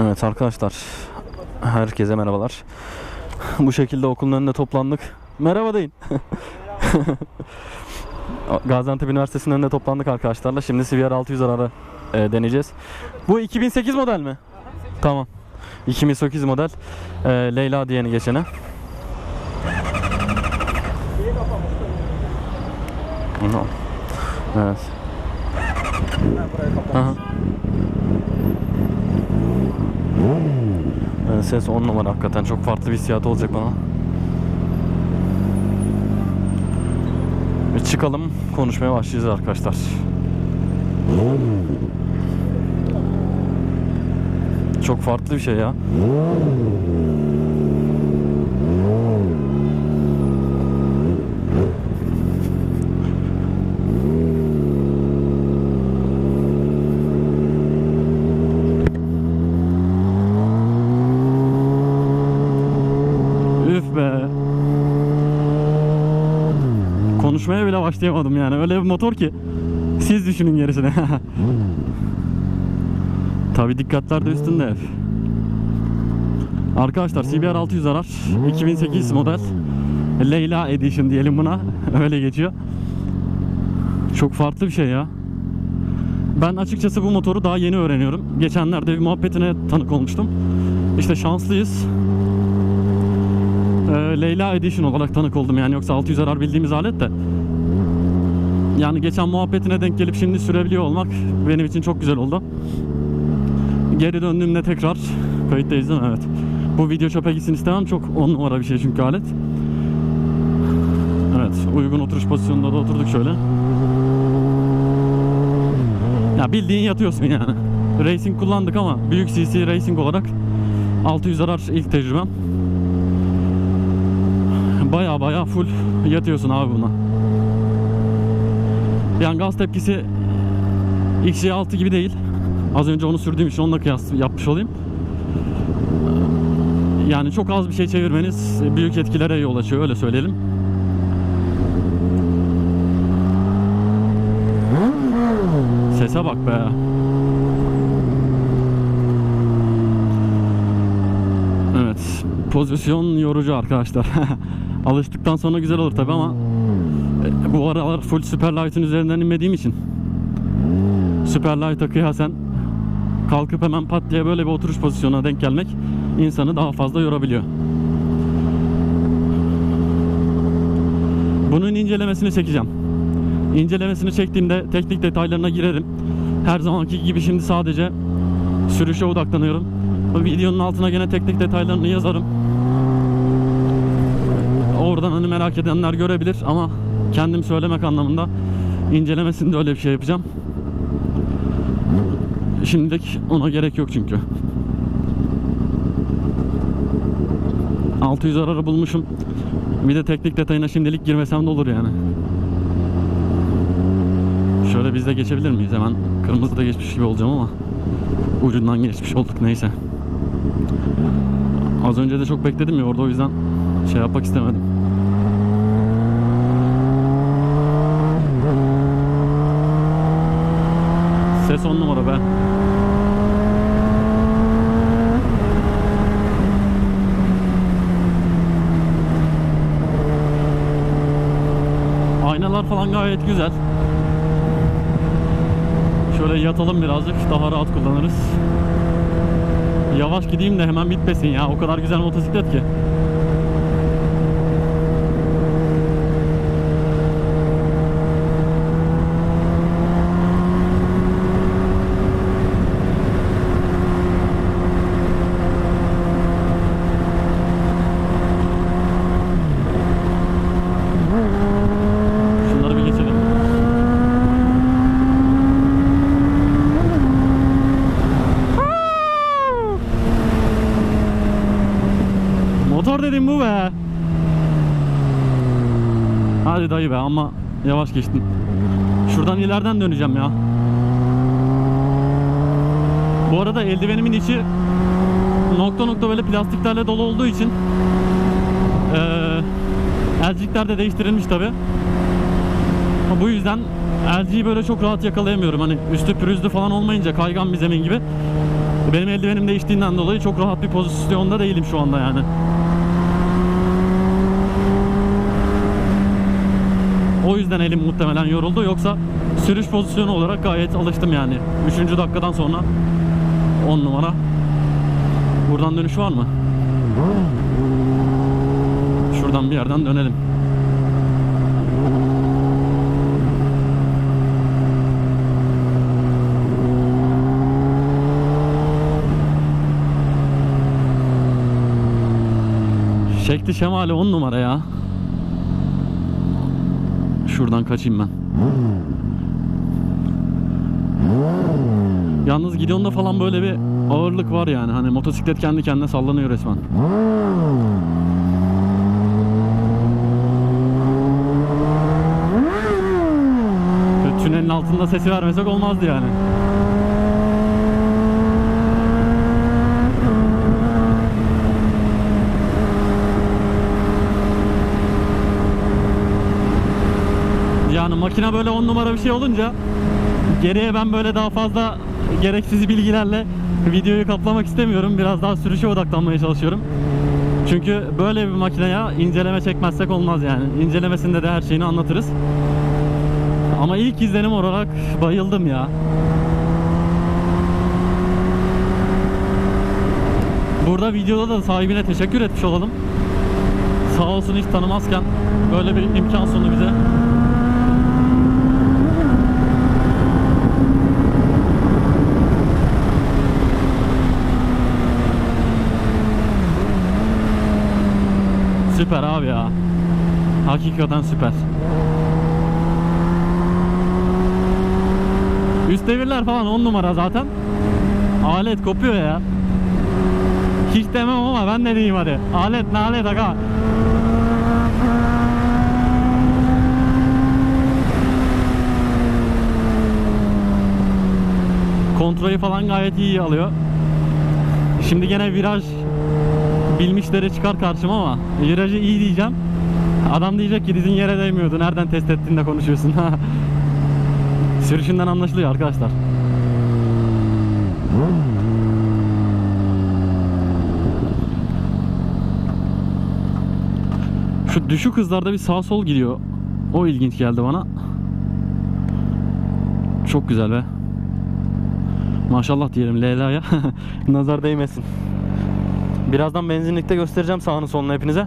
Evet arkadaşlar. Herkese merhabalar. Bu şekilde okulun önünde toplandık. Merhaba deyin. Gaziantep Üniversitesi'nin önünde toplandık arkadaşlarla. Şimdi CBR 600 arara e, deneyeceğiz. Bu 2008 model mi? Tamam. 2008 model. E, Leyla diyeni geçene. Aha. Evet. Aha. Evet, ses 10 numara hakikaten çok farklı bir hissiyat olacak bana. Bir çıkalım konuşmaya başlayacağız arkadaşlar. Çok farklı bir şey ya. Üf be. Konuşmaya bile başlayamadım yani. Öyle bir motor ki. Siz düşünün gerisini. Tabi dikkatler de üstünde. Arkadaşlar CBR 600 araç 2008 model. Leyla Edition diyelim buna. Öyle geçiyor. Çok farklı bir şey ya. Ben açıkçası bu motoru daha yeni öğreniyorum. Geçenlerde bir muhabbetine tanık olmuştum. İşte şanslıyız. Ee, Leyla Edition olarak tanık oldum yani yoksa 600 arar bildiğimiz alet de. Yani geçen muhabbetine denk gelip şimdi sürebiliyor olmak benim için çok güzel oldu. Geri döndüğümde tekrar kayıttayız değil mi? Evet. Bu video çöpe gitsin istemem. Çok on numara bir şey çünkü alet. Evet. Uygun oturuş pozisyonunda da oturduk şöyle. Ya bildiğin yatıyorsun yani. Racing kullandık ama büyük CC Racing olarak 600 arar ilk tecrübem. Baya baya full yatıyorsun abi buna. Yani gaz tepkisi XC6 gibi değil. Az önce onu sürdüğüm için onunla kıyas yapmış olayım. Yani çok az bir şey çevirmeniz büyük etkilere yol açıyor öyle söyleyelim. Sese bak be. Evet. Pozisyon yorucu arkadaşlar. Alıştıktan sonra güzel olur tabi ama e, bu aralar full Superlight'ın üzerinden inmediğim için Superlight'a kıyasen kalkıp hemen pat diye böyle bir oturuş pozisyonuna denk gelmek insanı daha fazla yorabiliyor. Bunun incelemesini çekeceğim. İncelemesini çektiğimde teknik detaylarına girerim. Her zamanki gibi şimdi sadece sürüşe odaklanıyorum. Bu videonun altına gene teknik detaylarını yazarım. Oradan hani merak edenler görebilir ama kendim söylemek anlamında incelemesinde öyle bir şey yapacağım. Şimdilik ona gerek yok çünkü. 600 ararı bulmuşum. Bir de teknik detayına şimdilik girmesem de olur yani. Şöyle biz de geçebilir miyiz? Hemen kırmızıda geçmiş gibi olacağım ama ucundan geçmiş olduk neyse. Az önce de çok bekledim ya orada o yüzden şey yapmak istemedim. Ses on numara be. Falan gayet güzel. Şöyle yatalım birazcık daha rahat kullanırız. Yavaş gideyim de hemen bitmesin ya. O kadar güzel motosiklet ki. Şunları bir geçelim. Motor dedim bu be. Hadi dayı be ama yavaş geçtin. Şuradan ileriden döneceğim ya. Bu arada eldivenimin içi nokta nokta böyle plastiklerle dolu olduğu için eee elcikler de değiştirilmiş tabi. Bu yüzden elciyi böyle çok rahat yakalayamıyorum. Hani üstü pürüzlü falan olmayınca kaygan bir zemin gibi. Benim eldivenim değiştiğinden dolayı çok rahat bir pozisyonda değilim şu anda yani. O yüzden elim muhtemelen yoruldu. Yoksa sürüş pozisyonu olarak gayet alıştım yani. Üçüncü dakikadan sonra 10 numara. Buradan dönüş var mı? Şuradan bir yerden dönelim. Şekli şemali 10 numara ya. Şuradan kaçayım ben. Yalnız gidonda falan böyle bir ağırlık var yani. Hani motosiklet kendi kendine sallanıyor resmen. Böyle Tünelin altında sesi vermesek olmazdı yani. Yani makine böyle on numara bir şey olunca geriye ben böyle daha fazla gereksiz bilgilerle videoyu kaplamak istemiyorum. Biraz daha sürüşe odaklanmaya çalışıyorum. Çünkü böyle bir makineye inceleme çekmezsek olmaz yani. İncelemesinde de her şeyini anlatırız. Ama ilk izlenim olarak bayıldım ya. Burada videoda da sahibine teşekkür etmiş olalım. Sağ olsun hiç tanımazken böyle bir imkan sundu bize. Süper abi ya. Hakikaten süper. Üst devirler falan 10 numara zaten. Alet kopuyor ya. Hiç demem ama ben ne diyeyim hadi. Alet ne alet aga. Kontrolü falan gayet iyi alıyor. Şimdi gene viraj bilmişleri çıkar karşıma ama virajı iyi diyeceğim. Adam diyecek ki dizin yere değmiyordu. Nereden test ettiğinde konuşuyorsun. Sürüşünden anlaşılıyor arkadaşlar. Şu düşük hızlarda bir sağ sol gidiyor. O ilginç geldi bana. Çok güzel be. Maşallah diyelim Leyla'ya. Nazar değmesin. Birazdan benzinlikte göstereceğim sağını solunu hepinize.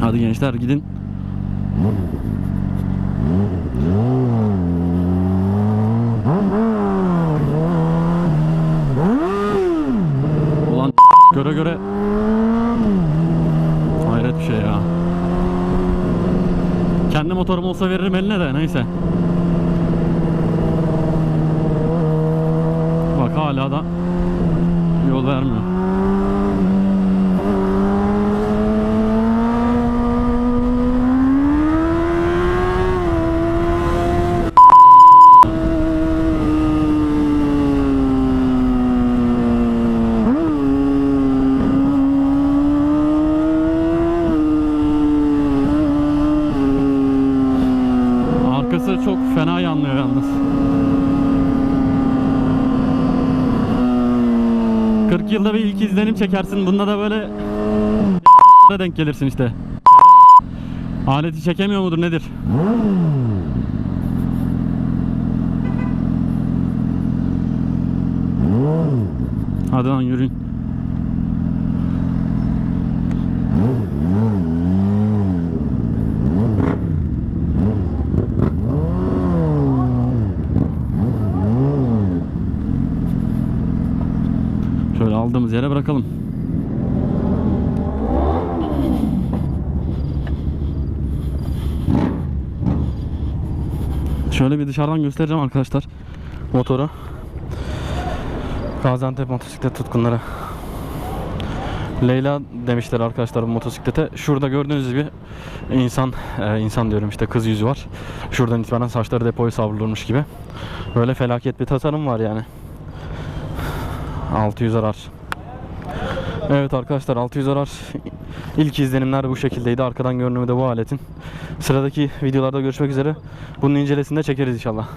Hadi gençler gidin. Ulan göre göre Hayret bir şey ya. Kendi motorum olsa veririm eline de neyse. Bak hala da yol vermiyor. Arkası çok fena yanlıyor yalnız. 40 yılda bir ilk izlenim çekersin. Bunda da böyle denk gelirsin işte. Aleti çekemiyor mudur nedir? Hadi lan yürüyün. Şöyle aldığımız yere bırakalım. Şöyle bir dışarıdan göstereceğim arkadaşlar motoru. Gaziantep motosiklet tutkunları. Leyla demişler arkadaşlar bu motosiklete. Şurada gördüğünüz gibi insan e, insan diyorum işte kız yüzü var. Şuradan itibaren saçları depoya savrulurmuş gibi. Böyle felaket bir tasarım var yani. 600 arar. Evet arkadaşlar 600 arar. İlk izlenimler bu şekildeydi. Arkadan görünümü de bu aletin. Sıradaki videolarda görüşmek üzere. Bunun incelesini de çekeriz inşallah.